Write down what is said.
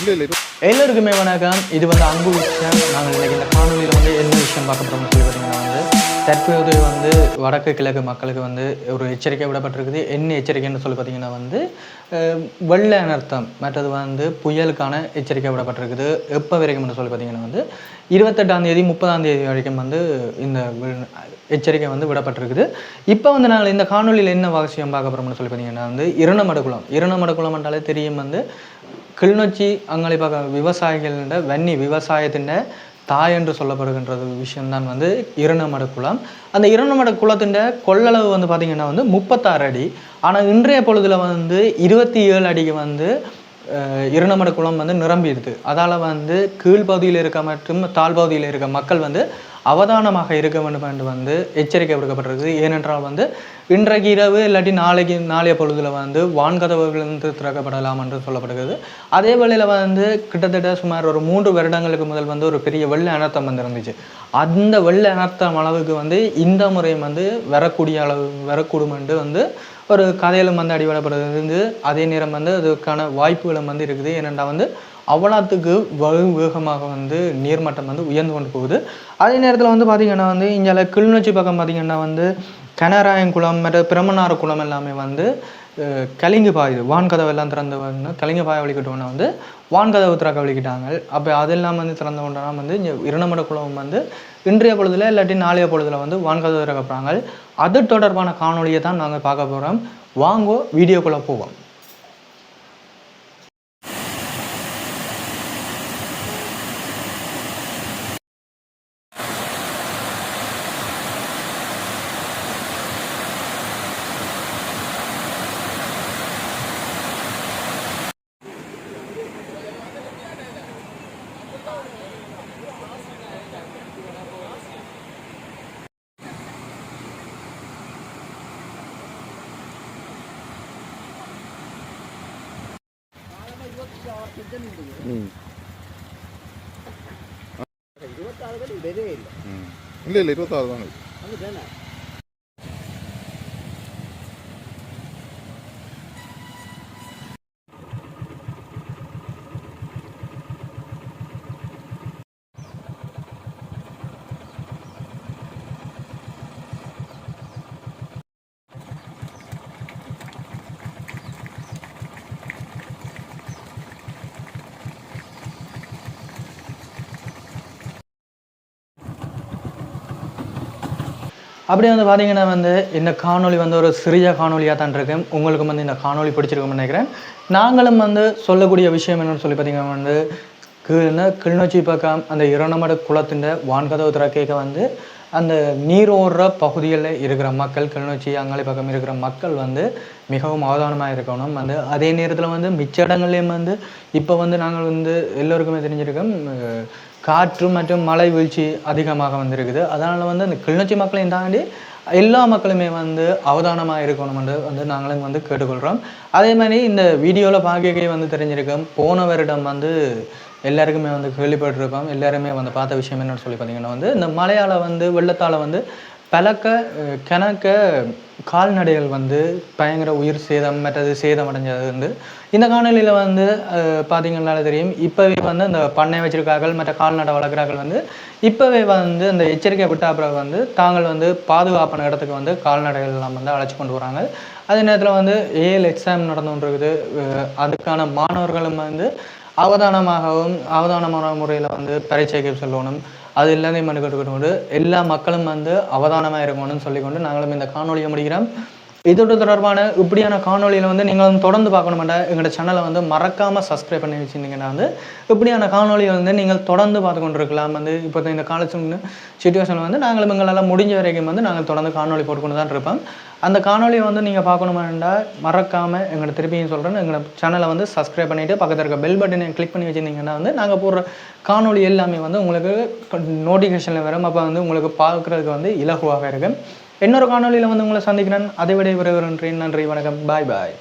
எல்லோருக்குமே வணக்கம். இது வந்து அன்பு விஷயம். நாங்கள் இன்னைக்கு இந்த காணொலியில் வந்து என்ன விஷயம் பார்க்க போகிறோம்னு சொல்லி பார்த்தீங்கன்னா வந்து தற்போது வந்து வடக்கு கிழக்கு மக்களுக்கு வந்து ஒரு எச்சரிக்கை விடப்பட்டிருக்குது. என்ன எச்சரிக்கைன்னு சொல்லி பார்த்தீங்கன்னா வந்து வெள்ள அனர்த்தம் மற்றது வந்து புயலுக்கான எச்சரிக்கை விடப்பட்டிருக்குது. எப்போ வரைக்கும்னு சொல்லி பார்த்தீங்கன்னா வந்து இருபத்தெட்டாம் தேதி முப்பதாம் தேதி வரைக்கும் வந்து இந்த எச்சரிக்கை வந்து விடப்பட்டிருக்குது. இப்போ வந்து நாங்கள் இந்த காணொலியில் என்ன அவசியம் பார்க்க போகிறோம்னு சொல்லி பார்த்தீங்கன்னா வந்து இரணமடக்குளம் இரணமடக்குளம் என்றாலே தெரியும் வந்து கிளிநொச்சி அங்காளி பார்க்க விவசாயிகளிட வன்னி விவசாயத்தின் தாய் என்று சொல்லப்படுகின்றது விஷயம்தான் வந்து இரணமட குளம். அந்த இரணமட குளத்தின் கொள்ளளவு வந்து பார்த்திங்கன்னா வந்து முப்பத்தாறு அடி. ஆனால் இன்றைய பொழுதுல வந்து இருபத்தி ஏழு அடிக்கு வந்து இரணமட குளம் வந்து நிரம்பிடுது அதால் வந்து கீழ்ப்பகுதியில் இருக்க மற்றும் தாழ்பகுதியில் இருக்க மக்கள் வந்து அவதானமாக இருக்க வேண்டும் என்று வந்து எச்சரிக்கை விடுக்கப்பட்டிருக்கு ஏனென்றால் வந்து இன்றைக்கு இரவு இல்லாட்டி நாளைக்கு நாளைய பொழுதுல வந்து வான்கதவுகள் வந்து திறக்கப்படலாம் என்று சொல்லப்படுகிறது. அதே வேளையில் வந்து கிட்டத்தட்ட சுமார் ஒரு மூன்று வருடங்களுக்கு முதல் வந்து ஒரு பெரிய வெள்ள அனர்த்தம் வந்து இருந்துச்சு. அந்த வெள்ள அனர்த்தம் அளவுக்கு வந்து இந்த முறையும் வந்து வரக்கூடிய அளவு வரக்கூடும் என்று வந்து ஒரு கதையிலும் வந்து அடிபடப்படுகிறது. அதே நேரம் வந்து அதுக்கான வாய்ப்புகளும் வந்து இருக்குது. ஏனென்றால் வந்து அவ்வளோத்துக்கு வலு வேகமாக வந்து நீர்மட்டம் வந்து உயர்ந்து கொண்டு போகுது. அதே நேரத்தில் வந்து பார்த்திங்கன்னா வந்து இங்கே கிளிநொச்சி பக்கம் பார்த்திங்கன்னா வந்து கனராயன் குளம் மற்ற பிரமனார் குளம் எல்லாமே வந்து கலிங்கு பாயுது வான்கதவு எல்லாம் திறந்து வந்து கலிங்க பாய வலிக்கிட்டோன்னா வந்து வான்கதவு திறக்க வலிக்கிட்டாங்க அப்போ அதெல்லாம் வந்து திறந்த கொண்டனா வந்து இங்கே இரணமட குளம் வந்து இன்றைய பொழுதுல இல்லாட்டி நாளைய பொழுதுல வந்து வான்கதவு திறக்கப்படுறாங்க அது தொடர்பான காணொலியை தான் நாங்கள் பார்க்க போகிறோம் வாங்கோ வீடியோக்குள்ளே போவோம். ಇಲ್ಲ. ಇಲ್ಲ ಇರುವತ್ತಾರು 20000 ಅಲ್ಲಿ. ಅದು அப்படியே வந்து பார்த்தீங்கன்னா வந்து இந்த காணொளி வந்து ஒரு சிறிய காணொலியாக தான் இருக்கு. உங்களுக்கும் வந்து இந்த காணொளி பிடிச்சிருக்கும்னு நினைக்கிறேன். நாங்களும் வந்து சொல்லக்கூடிய விஷயம் என்னன்னு சொல்லி பார்த்தீங்கன்னா வந்து கீழே கிளிநொச்சி பக்கம் அந்த இரணமட குளத்தின் வான்கதவு திறக்கேக்க வந்து அந்த நீரோடுற பகுதியில் இருக்கிற மக்கள் கிளிநொச்சி அங்காளி பக்கம் இருக்கிற மக்கள் வந்து மிகவும் அவதானமாக இருக்கணும். வந்து அதே நேரத்தில் வந்து மிச்ச இடங்கள்லேயும் வந்து இப்போ வந்து நாங்கள் வந்து எல்லோருக்குமே தெரிஞ்சிருக்கோம் காற்று மற்றும் மழை வீழ்ச்சி அதிகமாக வந்திருக்குது. அதனால் வந்து அந்த கிளிநொச்சி மக்களையும் தாண்டி எல்லா மக்களுமே வந்து அவதானமாக இருக்கணும்னு வந்து நாங்களும் வந்து கேட்டுக்கொள்கிறோம் அதே மாதிரி இந்த வீடியோவில் பார்க்கவே வந்து தெரிஞ்சிருக்கோம் போன வருடம் வந்து எல்லாருக்குமே வந்து கேள்விப்பட்டிருக்கோம். எல்லாருமே வந்து பார்த்த விஷயம் என்னன்னு சொல்லி பார்த்தீங்கன்னா வந்து இந்த மழையால் வந்து வெள்ளத்தால் வந்து பலக்க கணக்க கால்நடைகள் வந்து பயங்கர உயிர் சேதம் மற்றது சேதம் அடைஞ்சது வந்து இந்த காணொலியில் வந்து பார்த்தீங்கன்னால தெரியும். இப்போவே வந்து அந்த பண்ணை வச்சிருக்கார்கள் மற்ற கால்நடை வளர்க்குறார்கள் வந்து இப்போவே வந்து அந்த எச்சரிக்கை விட்ட அப்புறம் வந்து தாங்கள் வந்து பாதுகாப்பான இடத்துக்கு வந்து கால்நடைகள் எல்லாம் வந்து அழைச்சி கொண்டு வராங்க. அதே நேரத்தில் வந்து ஏஎல் எக்ஸாம் நடந்து கொண்டிருக்குது அதுக்கான மாணவர்களும் வந்து அவதானமாகவும் அவதானமான முறையில் வந்து பரீட்சைக்கு சொல்லணும் அது எல்லாத்தையும் மனு கொண்டு எல்லா மக்களும் வந்து அவதானமாக இருக்கணும்னு சொல்லிக்கொண்டு நாங்களும் இந்த காணொலியை முடிக்கிறோம். இதோட தொடர்பான இப்படியான காணொளியில் வந்து நீங்கள் வந்து தொடர்ந்து பார்க்கணுமெண்டா எங்களோட சேனலை வந்து மறக்காமல் சப்ஸ்கிரைப் பண்ணி வச்சுருந்தீங்கன்னா வந்து இப்படியான காணொலியை வந்து நீங்கள் தொடர்ந்து பார்த்து கொண்டு இருக்கலாம் வந்து இப்போ இந்த காலேஜ் சுச்சுவேஷனில் வந்து நாங்களும் எங்களால் முடிஞ்ச வரைக்கும் வந்து நாங்கள் தொடர்ந்து காணொலி போட்டுக்கொண்டு தான் இருப்போம். அந்த காணொலியை வந்து நீங்கள் பார்க்கணுமெண்டா மறக்காமல் எங்களோட திருப்பியும் சொல்கிறேன் எங்களோட சேனலை வந்து சப்ஸ்கிரைப் பண்ணிவிட்டு பக்கத்தில் இருக்க பெல் பட்டனை கிளிக் பண்ணி வச்சுருந்தீங்கன்னா வந்து நாங்கள் போடுற காணொளி எல்லாமே வந்து உங்களுக்கு நோட்டிஃபிகேஷனில் வரும். அப்போ வந்து உங்களுக்கு பார்க்குறதுக்கு வந்து இலகுவாக இருக்கும். இன்னொரு காணொலியில் வந்து உங்களை சந்திக்கிறேன். அதை விட நன்றி நன்றி வணக்கம். பாய் பாய்